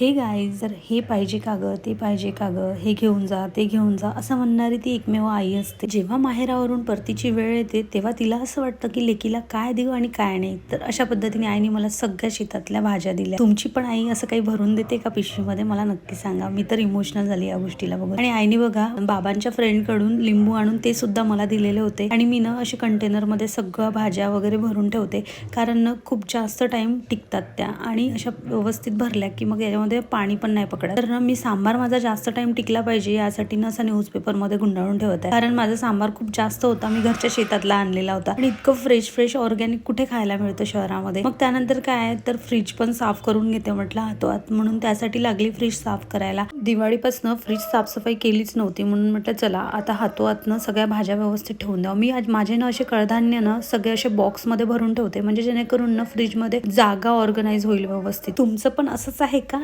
हे गाय जर हे पाहिजे का गं ते पाहिजे का गं हे घेऊन जा ते घेऊन जा असं म्हणणारी ती एकमेव आई असते. जेव्हा माहेरावरून परतीची वेळ येते तेव्हा तिला असं वाटतं की लेकीला काय देऊ आणि काय नाही. तर अशा पद्धतीने आईने मला सगळ्या शेतातल्या भाज्या दिल्या. तुमची पण आई असं काही भरून देते का पिशवीमध्ये? मला नक्की सांगा. मी तर इमोशनल झाली या गोष्टीला बघून. आणि आईने बघा बाबांच्या फ्रेंडकडून लिंबू आणून ते सुद्धा मला दिलेले होते. आणि मी ना असे कंटेनरमध्ये सगळ्या सगळं भाज्या वगैरे भरून ठेवते. कारण ना खूप जास्त टाईम टिकतात त्या. आणि अशा व्यवस्थित भरल्या की मग याच्यामध्ये पाणी पण नाही पकडत. तर ना मी सांबार माझा जास्त टाइम टिकला पाहिजे यासाठी ना असा न्यूजपेपरमध्ये गुंडाळून ठेवत आहे. कारण माझा सांबार खूप जास्त होता मी घरच्या शेतातला आणलेला होता. आणि इतकं फ्रेश फ्रेश ऑर्गॅनिक कुठे खायला मिळतं शहरामध्ये? मग त्यानंतर काय आहे, तर फ्रीज पण साफ करून घेते म्हटलं हातोहात. म्हणून त्यासाठी लागली फ्रीज साफ करायला. दिवाळीपासून फ्रीज साफसफाई केलीच नव्हती. म्हणून म्हटलं चला आता हातोहात सगळ्या भाज्या व्यवस्थित ठेवून द्यावं. मी आज माझे ना असे कडधान्य ना सगळे असे बॉक्समध्ये भरून ठेवते. म्हणजे जेणेकरून ना फ्रीजमध्ये जागा ऑर्गनाईज होईल व्यवस्थित. तुमचं पण असंच आहे का?